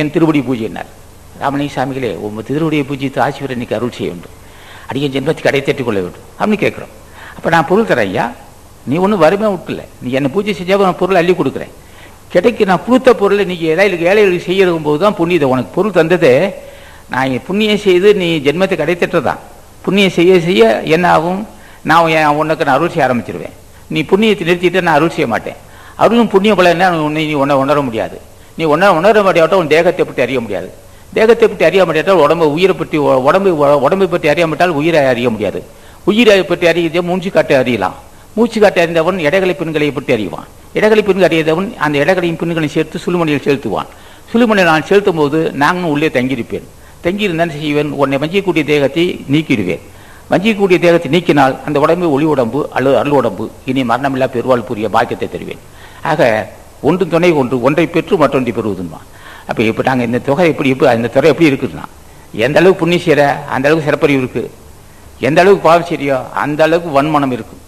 என் திருவடி பூஜைனார் ராமலிங்க சாமிகளே உங்க திருவடியை பூஜித்து ஆசிரியர் இன்னைக்கு அருள் செய்ய வேண்டும். அடிய ஜென்மத்துக்கு கடை தட்டிக் கொள்ள வேண்டும் அப்படின்னு கேட்குறோம். அப்போ நான் பொருள் தரேன் ஐயா. நீ ஒன்றும் வறுமை விட்டுல நீ என்னை பூஜை செஞ்சால் நான் பொருள் அள்ளி கொடுக்குறேன். கிடைக்கு நான் கொடுத்த பொருளை நீ ஏதாவது ஏழைகளுக்கு செய்யறதும் போது தான் புண்ணியத்தை உனக்கு பொருள் தந்தது. நான் புண்ணியம் செய்து நீ ஜென்மத்தை கடை தட்டுறதான் புண்ணியம் செய்ய செய்ய என்ன ஆகும்? நான் என் உனக்கு நான் அருள் செய்ய ஆரம்பிச்சிருவேன். நீ புண்ணியத்தை நிறுத்திட்டு நான் அருள் செய்ய மாட்டேன். அருளும் புண்ணிய பலம் என்ன உன்னை நீ உன்னை உணர முடியாது. நீ உணர உணர முடியாட்டா உன் தேகத்தை பற்றி அறிய முடியாது. தேகத்தை பற்றி அறிய முடியாட்டால் உடம்பு உயிரை பற்றி உடம்பு உடம்பை பற்றி அறியாமட்டால் உயிரை அறிய முடியாது. உயிரை பற்றி அறியதே மூஞ்சி காட்டை அறியலாம். மூச்சு காட்டை அறிந்தவன் இடகளை பெண்களை பற்றி அறிவான். இடைகளை பெண்கள் அறியதவன் அந்த இடங்களையும் பெண்களையும் சேர்த்து சுழுமணியில் செலுத்துவான். சுழுமணியில் நான் செலுத்தும் போது நானும் உள்ளே தங்கியிருப்பேன். தங்கியிருந்தான் செய்வேன்? உன்னை வஞ்சிக்கக்கூடிய தேகத்தை நீக்கிடுவேன். வஞ்சிக்கக்கூடிய தேகத்தை நீக்கினால் அந்த உடம்பு ஒளி உடம்பு அல்லது அருள் உடம்பு இனி மரணமில்லா பெருவாள் புரிய பாக்கியத்தை தருவேன். ஆக ஒன்று துணை ஒன்று ஒன்றை பெற்று மற்றொன்றை பெறுவதுமா? அப்போ இப்போ நாங்கள் இந்த தொகை எப்படி இப்போ இந்த துறை எப்படி இருக்குதுன்னா எந்த அளவுக்கு புண்ணிய செய்கிற அந்த அளவுக்கு சிறப்பறிவு இருக்கு. எந்த அளவுக்கு பாவம் செய்யறியோ அந்த அளவுக்கு வன்மனம் இருக்கும்